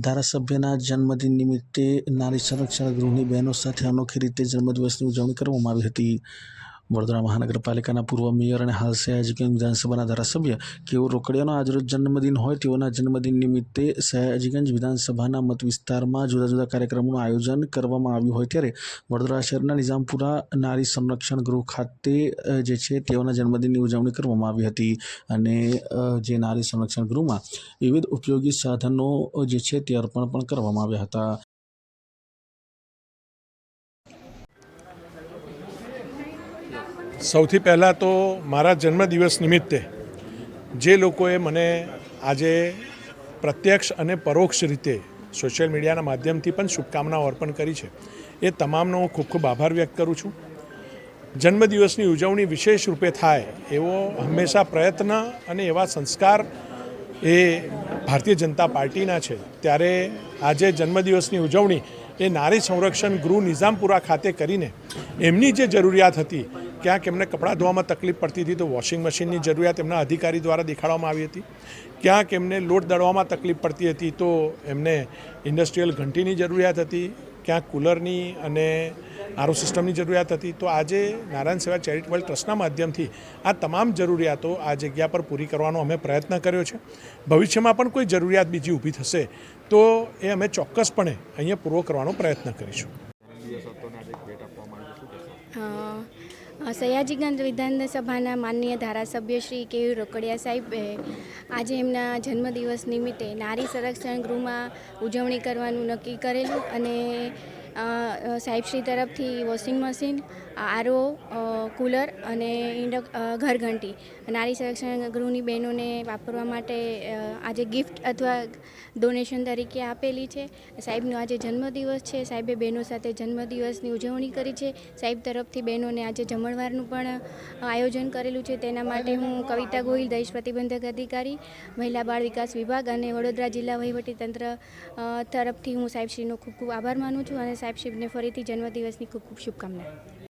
ધારાસભ્યના જન્મદિન નિમિત્તે નારી સંરક્ષણ ગૃહની બહેનો સાથે અનોખી રીતે જન્મદિવસની ઉજવણી કરવામાં આવી હતી. વડોદરા મહાનગરપાલિકાના પૂર્વ મેયર અને હાલ સયાજીગંજ વિધાનસભાના ધારાસભ્ય કેવો રોકડિયાનો આજરોજ જન્મદિન હોય તેઓના જન્મદિન નિમિત્તે સયાજીગંજ વિધાનસભાના મત વિસ્તારમાં જુદા જુદા કાર્યક્રમોનું આયોજન કરવામાં આવ્યું હોય ત્યારે વડોદરા શહેરના નિઝામપુરા નારી સંરક્ષણ ગૃહ ખાતે જે છે તેઓના જન્મદિનની ઉજવણી કરવામાં આવી હતી અને જે નારી સંરક્ષણ ગૃહમાં વિવિધ ઉપયોગી સાધનો જે છે તે અર્પણ પણ કરવામાં આવ્યા હતા. સૌથી પહેલાં તો મારા જન્મદિવસ નિમિત્તે જે લોકોએ મને આજે પ્રત્યક્ષ અને પરોક્ષ રીતે સોશિયલ મીડિયાના માધ્યમથી પણ શુભકામનાઓ અર્પણ કરી છે, એ તમામનો હું ખૂબ ખૂબ આભાર વ્યક્ત કરું છું. જન્મદિવસની ઉજવણી વિશેષ રૂપે થાય એવો હંમેશા પ્રયત્ન અને એવા સંસ્કાર એ ભારતીય જનતા પાર્ટીના છે. ત્યારે આજે જન્મદિવસની ઉજવણી એ નારી સંરક્ષણ ગૃહ નિઝામપુરા ખાતે કરીને એમની જે જરૂરિયાત હતી ક્યાંક એમને કપડાં ધોવામાં તકલીફ પડતી હતી તો વોશિંગ મશીનની જરૂરિયાત એમના અધિકારી દ્વારા દેખાડવામાં આવી હતી. ક્યાંક એમને લોટ દળવામાં તકલીફ પડતી હતી તો એમને ઇન્ડસ્ટ્રીયલ ઘંટીની જરૂરિયાત હતી, ક્યાંક કુલરની અને આરો સિસ્ટમની જરૂરિયાત હતી. તો આજે નારાયણ સેવા ચેરિટેબલ ટ્રસ્ટના માધ્યમથી આ તમામ જરૂરિયાતો આ જગ્યા પર પૂરી કરવાનો અમે પ્રયત્ન કર્યો છે. ભવિષ્યમાં પણ કોઈ જરૂરિયાત બીજી ઊભી થશે તો એ અમે ચોક્કસપણે અહીંયા પૂરો કરવાનો પ્રયત્ન કરીશું. સયાજીગંજ વિધાનસભાના માનનીય ધારાસભ્ય શ્રી કેયુ રોકડિયા સાહેબે આજે એમના જન્મદિવસ નિમિત્તે નારી સંરક્ષણ ગૃહમાં ઉજવણી કરવાનું નક્કી કરેલું અને સાહેબશ્રી તરફથી વોશિંગ મશીન આરઓ કુલર અને ઇન્ડક ઘરઘંટી. નારી સંરક્ષણ ગૃહની બહેનોને વાપરવા માટે આજે ગિફ્ટ અથવા ડોનેશન તરીકે આપેલી છે. સાહેબનો આજે જન્મદિવસ છે. સાહેબે બહેનો સાથે જન્મદિવસની ઉજવણી કરી છે. સાહેબ તરફથી બહેનોને આજે જમણવારનું પણ આયોજન કરેલું છે. તેના માટે હું કવિતા ગોહિલ દેશ પ્રતિબંધક અધિકારી, મહિલા બાળ વિકાસ વિભાગ અને વડોદરા જિલ્લા વહીવટીતંત્ર તરફથી હું સાહેબશ્રીનો ખૂબ ખૂબ આભાર માનું છું અને સાહેબશ્રીને ફરીથી જન્મદિવસની ખૂબ ખૂબ શુભકામના.